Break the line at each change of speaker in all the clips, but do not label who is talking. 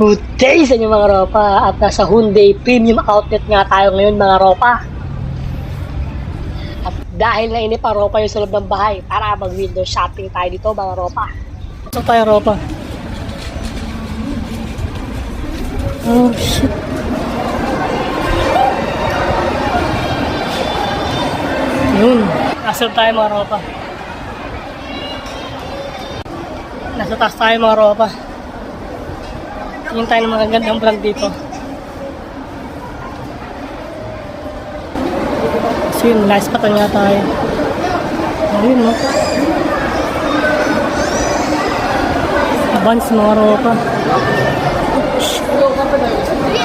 Good day sa inyo mga ropa at nasa Hyundai Premium Outlet nga tayo ngayon mga ropa. At dahil na pa ropa yung sa loob ng bahay para mag window shopping tayo dito mga ropa. Saan tayo ropa? Oh shit. Yun. Nasa tayo mga ropa. Nasa taas tayo mga ropa. Tingin tayo ng mga gandang brand dito. So yun, nice pa nga tayo. Ayun, no? Vans mga ropa.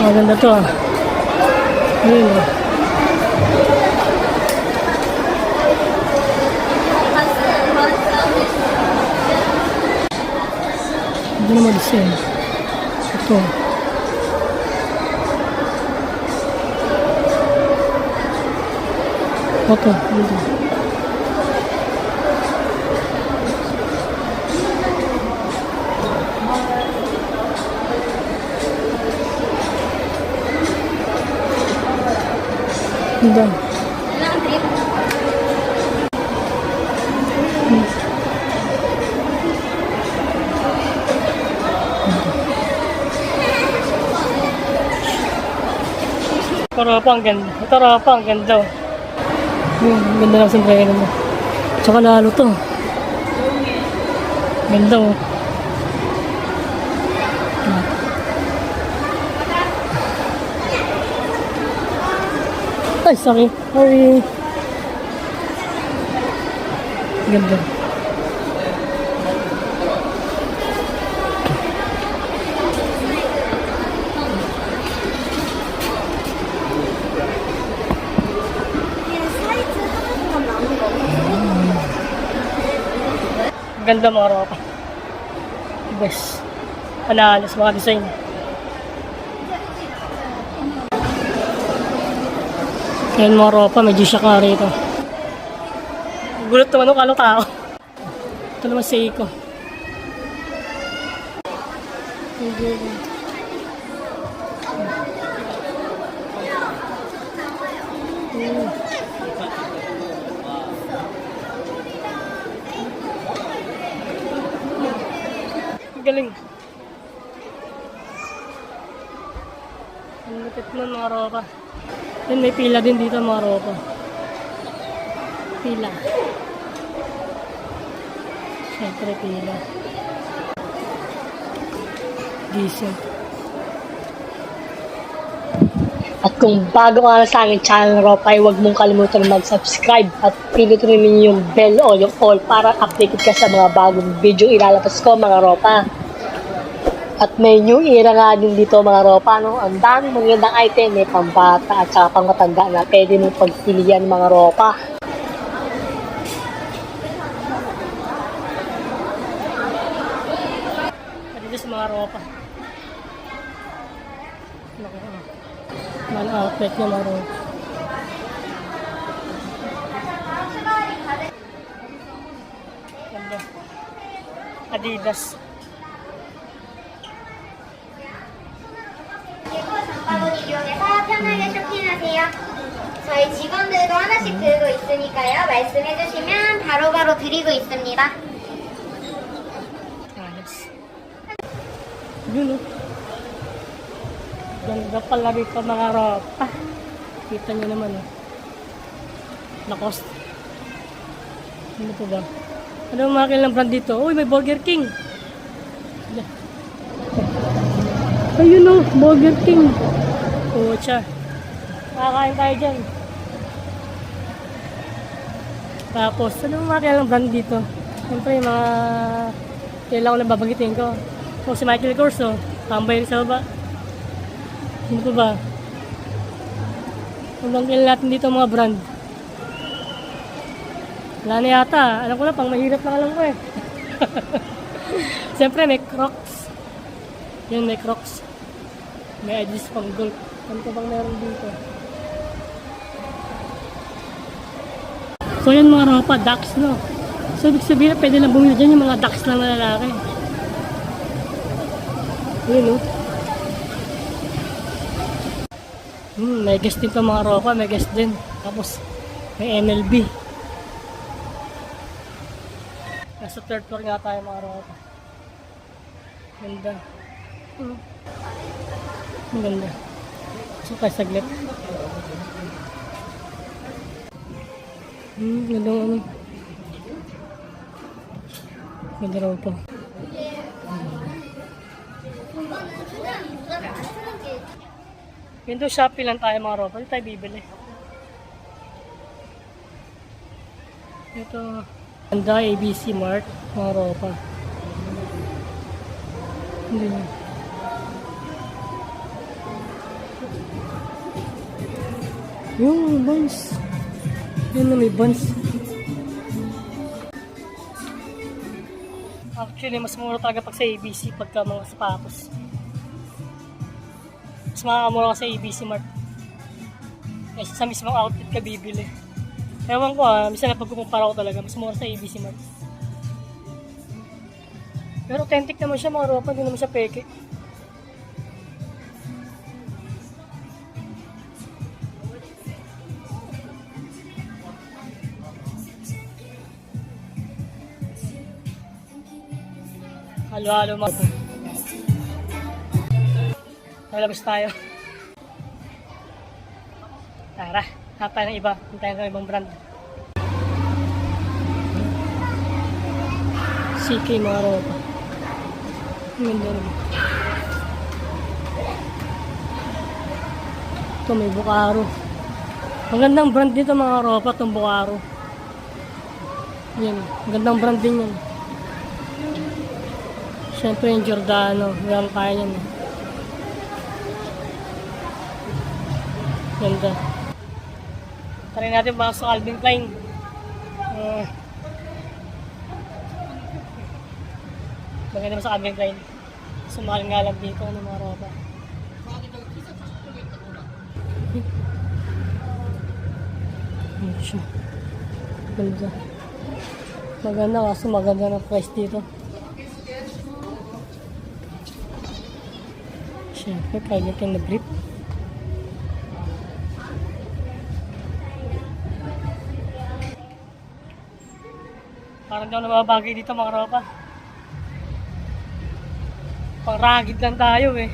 Maganda to ah. Ayun, no? Hindi naman design. Ito. Ito. Dito. Ganda. Ito raw pa ang ganda. Ito raw pa ang ganda. oh. Yun, ang ganda ng sombrero mo. Tsaka lalo to. Ganda oh. Ay, sorry. Sorry. Ganda. Ganda mga ropa. Best. Panalo sa mga design. Yan mga ropa, medyo siya ka rito. Gulat naman ako, kalong tao. Ito naman Seiko. Medyo... Hmm. Galing. Ang lupit nun mga ropa. Yan may pila din dito mga ropa. Pila. Siyempre pila. Decent. At kung bago ka sa aking channel, Ropa, ay huwag mong kalimutan mag-subscribe at pinutin rin yung bell o yung all para updated ka sa mga bagong video ilalabas ko, mga Ropa. At may new era nga din dito, mga Ropa. No? Ang dami magandang item, may pambata at saka pang matanda na pwede mong pagpilian, mga Ropa. Dito mga Ropa.
만 아홉 배 킬로로 아디다스. 저희 직원들도 하나씩 들고 있으니까요. 말씀해주시면 바로바로 드리고 있습니다.
아, 알겠어. Ganda pala dito mga ropa. Kita nyo naman o. Lacoste. Ano po ba? Ano mga kailang brand dito? Uy, may Burger King. Ayun o, Burger King. Pucha. Makakain tayo dyan. Tapos, ano mga kailang brand dito? Siyempre, mga kailangan na babagitin ko. O si Michael Corso, tambay rin sa baba. Sino pa ba? Ano bang kailan natin dito mga brand? Wala na yata. Alam ko na, pang mahirap na alam ko eh. Siyempre, may Crocs. Yun, may Crocs. May Adidas pang gold. Ano pa bang meron dito? So yan mga ropa, ducks no. So ibig sabihin na pwede lang bumili dyan yung mga ducks lang na lalaki. Yun no. Hmm, may guest din to mga ropa, may guest din. Tapos, may MLB. Nasa third floor nga tayo mga ropa. Ganda. Hmm. Ang ganda. So, tayo saglit. Hmm, ganda ng ano. Ganda raw po. Window Shopee lang tayo mga ropa. Hindi tayo bibili. Ito. Ganda ABC Mart. Mga ropa. Hindi. Yung buns. Yun na may buns. Actually, mas mura talaga pag sa ABC pagka mga sapatos. Mas makakamura ka sa ABC Mart. Kasi sa mismong outlet ka bibili. Ewan ko ah, minsan na pagkukumpara ko talaga, mas mura sa ABC Mart. Pero authentic naman siya mga ropa, hindi naman siya peke. Halo-halo mga Lalabas tayo. Tara, hanap tayo ng iba. Hanap tayo ng ibang brand. CK mga ropa. Ganda rin. Ito may Bukaro. Ang gandang brand dito mga ropa, itong Bukaro. Yan, ang gandang brand din yan. Siyempre yung Giordano, meron tayo yan. eh. Ganda. Try natin baka sa Calvin Klein. Uh, maganda ba sa Calvin Klein? Sumahal nga lang dito ng mga ropa. Ayan siya. Ganda. Maganda kaso maganda na price dito. Siyempre, kaya natin na Parang daw nababagay dito mga ropa. Pang ragid lang tayo eh.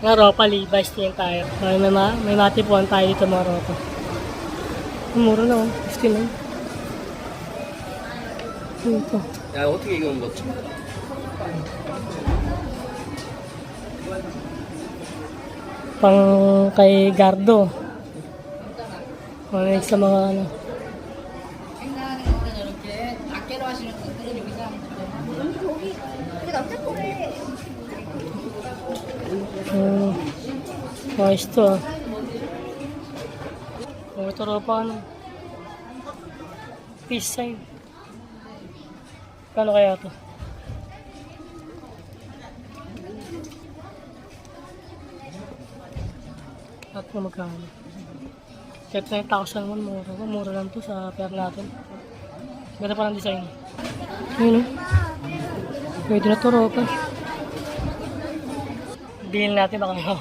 Mga ropa, Levi's din tayo. May, may, ma- may matipuan tayo dito mga ropa. Ang Mura na oh, 50 lang. Ito.
야 어떻게 이건 뭐
Pang kay Gardo. Mga sa mga ano. Hmm. Ayos to ah. Oh, ito raw pa ano. Peace sign. Kano kaya to? At na magkano? 39,000 naman mura. Mura lang to sa pair natin. Ganda pa ng design. Ayun oh. Pwede na to ropa. Bilhin natin baka no.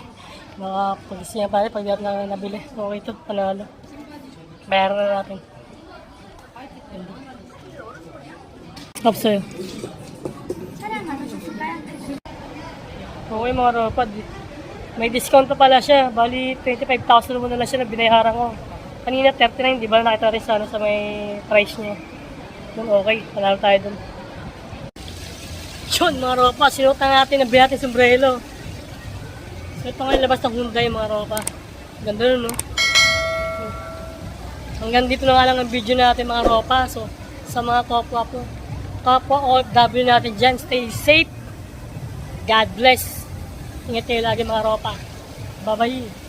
Baka pag-isya pa rin pag natin na nabili. Okay to, panalo. Bayaran na natin. Stop sa'yo. Okay mga ropa. May discount pa pala siya. Bali, 25,000 mo na lang siya na binayaran ko. Kanina 39, di ba? Nakita rin sa, ano, sa may price niya. Doon okay, panalo tayo doon. Yun mga ropa, sinutan natin ang biyatin sombrero. So ito nga labas ng Hyundai mga ropa. Ganda nun no? Hanggang dito na nga lang ang video natin mga ropa. So sa mga kapwa po, kapwa OFW natin dyan, stay safe. God bless. Ingat kayo lagi mga ropa. Bye-bye.